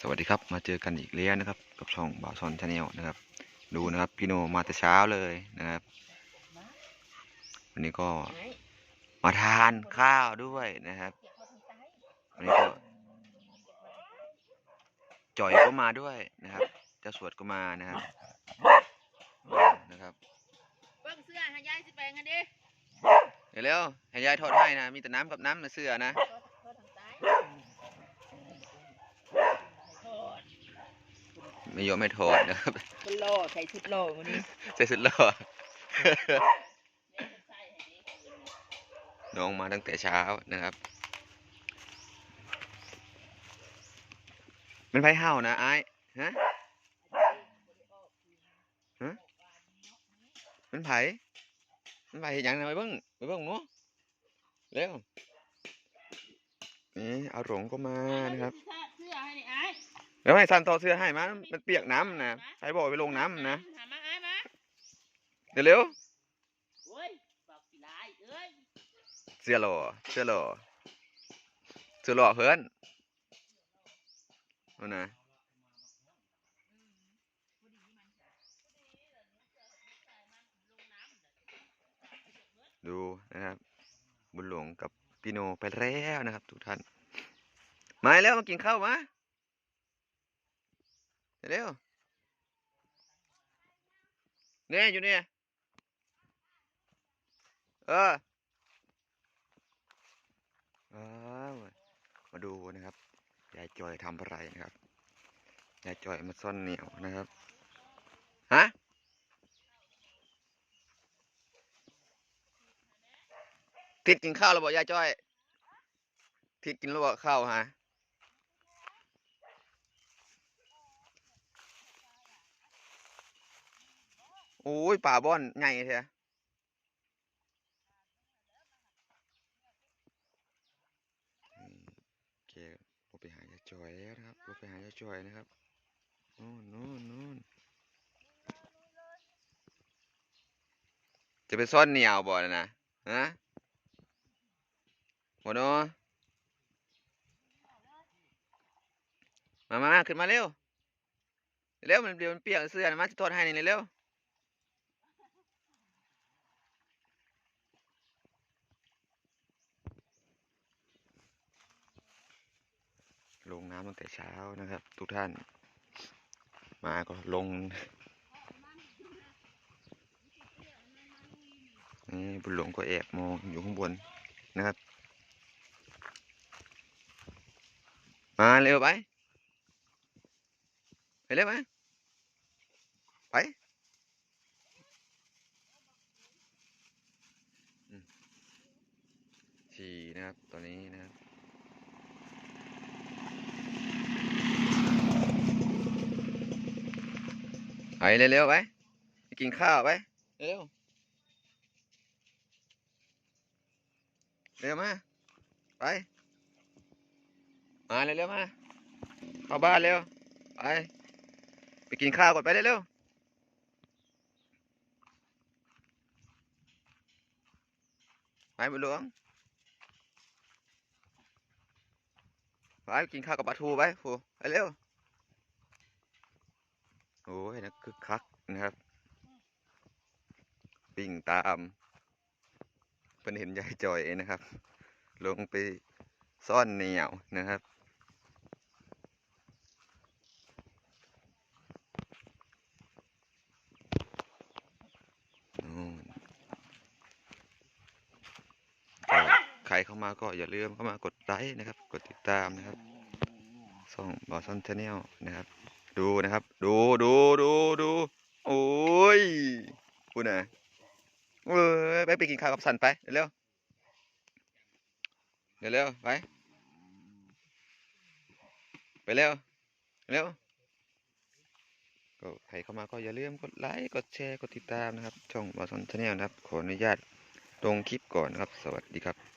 สวัสดีครับมาเจอกันอีกแล้วนะครับ กับช่องบ่าวซอนชาแนลนะครับ ดูนะครับพี่โนมาแต่เช้าเลยนะครับ วันนี้ก็มาทานข้าวด้วยนะครับวันนี้ก็จ่อยก็มาด้วยนะครับเจ้าสวดก็มานะครับนะครับเบิ่งเสื้อให้ยายสิแปลงกันดิเดี๋ยวเร็วให้ยายทอดให้นะมีแต่น้ำกับน้ำนะเสื้อนะ โทษโทษทางซ้ายโทษ ไม่ยอมไม่ทอดนะครับคุณโลใส่ชุดโลวันนี้ใส่สุดหล่อใส่ให้ดิน้องมาตั้งแต่เช้านะครับ มันไผเห่านะไอ้ายฮะฮะมันไผมันไผเห็นยังนะไปเบิ้งไปเบิ้งเนาะเร็วนี่เอาหลงก็มานะครับเสื้อให้นี่ไอ้ แล้วให้ซันต่อเสื้อให้มามันเปียกน้ำนะใครบอกไปลงน้ำนะหามาไอ้มาเดี๋ยวเร็วโอ้ยบอกสิลายเอ้ยเสื้อหล่อเสื้อหล่อเสื้อหล่อเพื่อนเอานะดูนะครับ บุญหลวงกับพี่โนไปแล้วนะครับ ทุกท่าน มาแล้วมากินข้าวมา เร็วเนี่ยอยู่เนี่ยเอออ้าวมาดูนะครับยายจอยทำอะไรนะครับยายจอยมาซ่อนเหนียวนะครับฮะทิดกินข้าวแล้วบอกยายจอยทิดกินแล้วบอกข้าวฮะ อ้ยป่าบ้อนใหญ่แท้อืมโอเคเราไปหายาจอยแล้วนะครับเราไปหายาจอยนะครับนู่นนู่นนู่นจะไปซ่อนเหนียวบ่นนะฮะบ่เนาะมามามาขึ้นมาเร็ว เร็วมันเดี๋ยวมันเปียกเสื้อนะมาจะทอดให้นี่เร็ว น้ำตั้งแต่เช้านะครับ ทุกท่าน มาก็ลง นี่บุญหลวงก็แอบมองอยู่ข้างบนนะครับ มาเร็วไป ไปเร็วมไปฉี่นะครับตอนนี้นะครับ เร็วๆไปไปกินข้าวไป เร็วเร็วมา ไป มาเร็วๆมา เข้าบ้านเร็ว ไป ไปกินข้าวก่อนไปเร็วๆไปบุญหลวงไปกินข้าวกับปลาทูไปฟูไปเร็ว โอ้ยนะคึกคักนะครับปิ่งตามเป็นเห็นยายจอยนะครับ ลงไปซ่อนเหนียวนะครับใครเข้ามาก็อย่าลืมเข้ามากดไลค์นะครับ กดติดตามนะครับช่องบอสันชาแนลนะครับ ดูนะครับ ดูดูดูดูโอ้ยพูดนะเอ้ยไปไปกินข้าวกับสันไปเร็วเร็วเร็วไปไปเร็วเร็วก็ใครเข้ามาก็อย่าลืมกดไลค์กดแชร์กดติดตามนะครับ ช่องบอสันชาแนลนะครับ ขออนุญาตลงคลิปก่อนนะครับ สวัสดีครับ